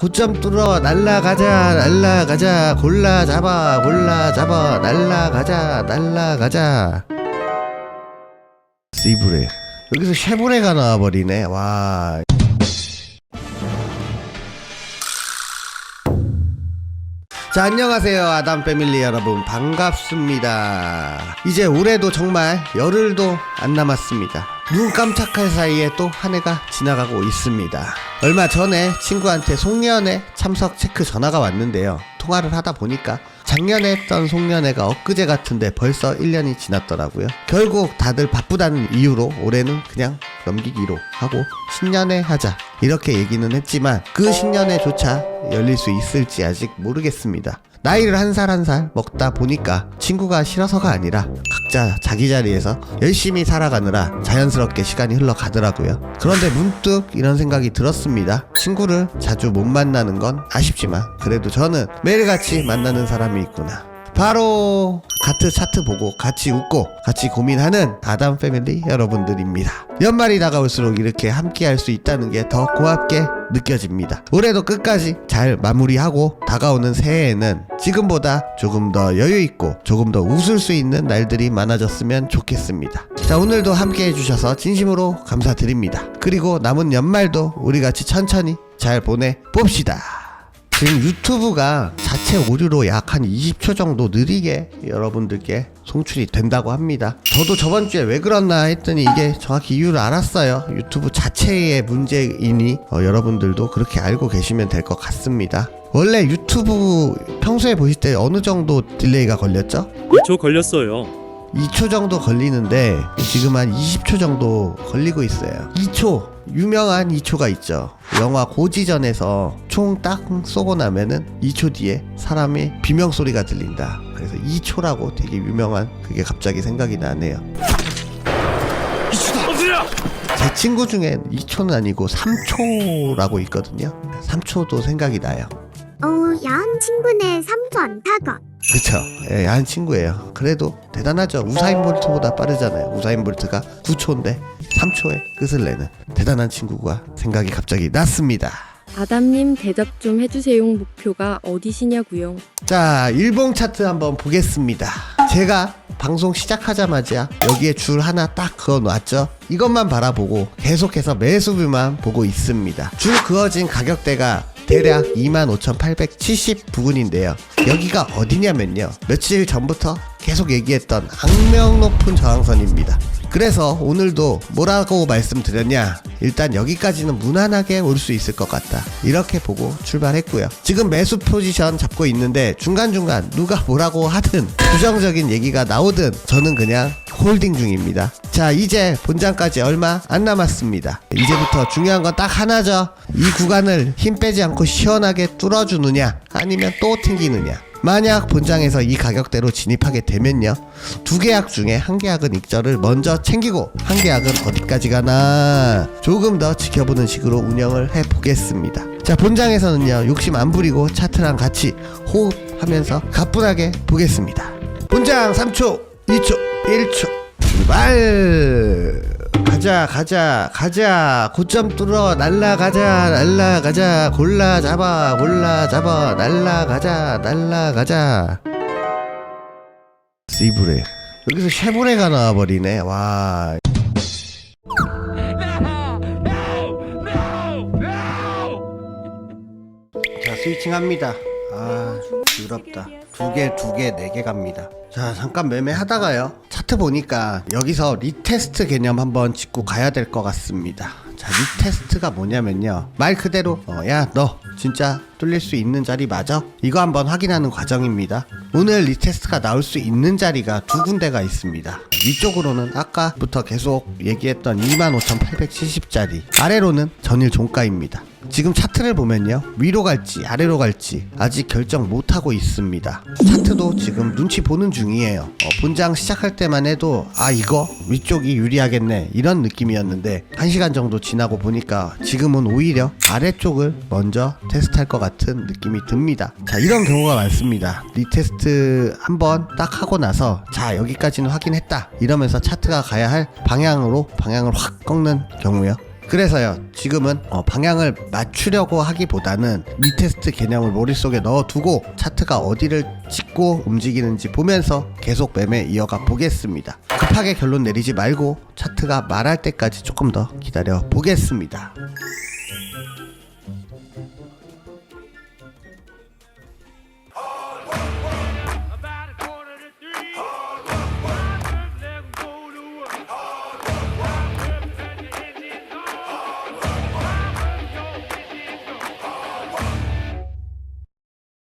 고점 뚫어 날라가자 날라가자. 골라 잡아 골라 잡아. 날라가자 날라가자. 씨브레. 여기서 쉐보레가 나와버리네. 와 자, 안녕하세요. 아담 패밀리 여러분. 반갑습니다. 이제 올해도 정말 열흘도 안 남았습니다. 눈 깜짝할 사이에 또 한 해가 지나가고 있습니다. 얼마 전에 친구한테 송년회 참석 체크 전화가 왔는데요. 통화를 하다 보니까 작년에 했던 송년회가 엊그제 같은데 벌써 1년이 지났더라고요. 결국 다들 바쁘다는 이유로 올해는 그냥 넘기기로 하고 신년회 하자 이렇게 얘기는 했지만 그 신년회조차 열릴 수 있을지 아직 모르겠습니다. 나이를 한 살 한 살 먹다 보니까 친구가 싫어서가 아니라 각자 자기 자리에서 열심히 살아가느라 자연스럽게 시간이 흘러가더라고요. 그런데 문득 이런 생각이 들었습니다. 친구를 자주 못 만나는 건 아쉽지만 그래도 저는 매일같이 만나는 사람이 있구나. 바로 같은 차트 보고 같이 웃고 같이 고민하는 아담 패밀리 여러분들입니다. 연말이 다가올수록 이렇게 함께 할 수 있다는 게 더 고맙게 느껴집니다. 올해도 끝까지 잘 마무리하고 다가오는 새해에는 지금보다 조금 더 여유 있고 조금 더 웃을 수 있는 날들이 많아졌으면 좋겠습니다. 자, 오늘도 함께 해주셔서 진심으로 감사드립니다. 그리고 남은 연말도 우리 같이 천천히 잘 보내 봅시다. 지금 유튜브가 자체 오류로 약 한 20초 정도 느리게 여러분들께 송출이 된다고 합니다. 저도 저번 주에 왜 그렇나 했더니 이게 정확히 이유를 알았어요. 유튜브 자체의 문제이니 어, 여러분들도 그렇게 알고 계시면 될 것 같습니다. 원래 유튜브 평소에 보실 때 어느 정도 딜레이가 걸렸죠? 저 걸렸어요. 2초 정도 걸리는데 지금 한 20초 정도 걸리고 있어요. 2초 유명한 2초가 있죠. 영화 고지전에서 총 딱 쏘고 나면은 2초 뒤에 사람의 비명 소리가 들린다. 그래서 2초라고 되게 유명한 그게 갑자기 생각이 나네요. 제 친구 중엔 2초는 아니고 3초라고 있거든요. 3초도 생각이 나요. 어, 야한 친구네 3초 안 타고. 그쵸. 예, 야한 친구예요. 그래도 대단하죠. 우사인 볼트보다 빠르잖아요. 우사인 볼트가 9초인데 3초에 끝을 내는 대단한 친구가 생각이 갑자기 났습니다. 아담님 대답 좀 해주세요. 목표가 어디시냐고요? 자, 일봉 차트 한번 보겠습니다. 제가 방송 시작하자마자 여기에 줄 하나 딱 그어 놨죠. 이것만 바라보고 계속해서 매수뷰만 보고 있습니다. 줄 그어진 가격대가 대략 25,870 부근인데요. 여기가 어디냐면요. 며칠 전부터 계속 얘기했던 악명 높은 저항선입니다. 그래서 오늘도 뭐라고 말씀드렸냐? 일단 여기까지는 무난하게 올 수 있을 것 같다. 이렇게 보고 출발했고요. 지금 매수 포지션 잡고 있는데 중간중간 누가 뭐라고 하든 부정적인 얘기가 나오든 저는 그냥 홀딩 중입니다. 자, 이제 본장까지 얼마 안 남았습니다. 이제부터 중요한 건 딱 하나죠. 이 구간을 힘 빼지 않고 시원하게 뚫어주느냐, 아니면 또 튕기느냐. 만약 본장에서 이 가격대로 진입하게 되면요 두 계약 중에 한 계약은 익절을 먼저 챙기고 한 계약은 어디까지 가나 조금 더 지켜보는 식으로 운영을 해 보겠습니다 자 본장에서는요 욕심 안 부리고 차트랑 같이 호흡하면서 가뿐하게 보겠습니다 본장 3초 2초 1초. 출발! 가자 가자 가자. 고점 뚫어 날라가자 날라가자. 골라 잡아 골라 잡아. 날라가자 날라가자. 씨브레. 여기서 쉐보레가 나와버리네. 와. 자, 스위칭 합니다. 아, 부럽다. 두 개, 두 개, 네 개 갑니다. 자, 잠깐 매매하다가요. 차트 보니까 여기서 리테스트 개념 한번 짚고 가야 될 것 같습니다. 자, 리테스트가 뭐냐면요. 말 그대로, 어, 야, 너 진짜 뚫릴 수 있는 자리 맞아? 이거 한번 확인하는 과정입니다. 오늘 리테스트가 나올 수 있는 자리가 두 군데가 있습니다. 위쪽으로는 아까부터 계속 얘기했던 25,870짜리, 아래로는 전일 종가입니다. 지금 차트를 보면요. 위로 갈지 아래로 갈지 아직 결정 못하고 있습니다. 차트도 지금 눈치 보는 중이에요. 어, 본장 시작할 때만 해도 아 이거? 위쪽이 유리하겠네. 이런 느낌이었는데 1시간 정도 지나고 보니까 지금은 오히려 아래쪽을 먼저 테스트할 것 같은 느낌이 듭니다. 자 이런 경우가 많습니다. 리테스트 한번 딱 하고 나서 자 여기까지는 확인했다. 이러면서 차트가 가야 할 방향으로 방향을 확 꺾는 경우요 그래서요 지금은 어, 방향을 맞추려고 하기보다는 리테스트 개념을 머릿속에 넣어두고 차트가 어디를 찍고 움직이는지 보면서 계속 매매 이어가 보겠습니다. 급하게 결론 내리지 말고 차트가 말할 때까지 조금 더 기다려 보겠습니다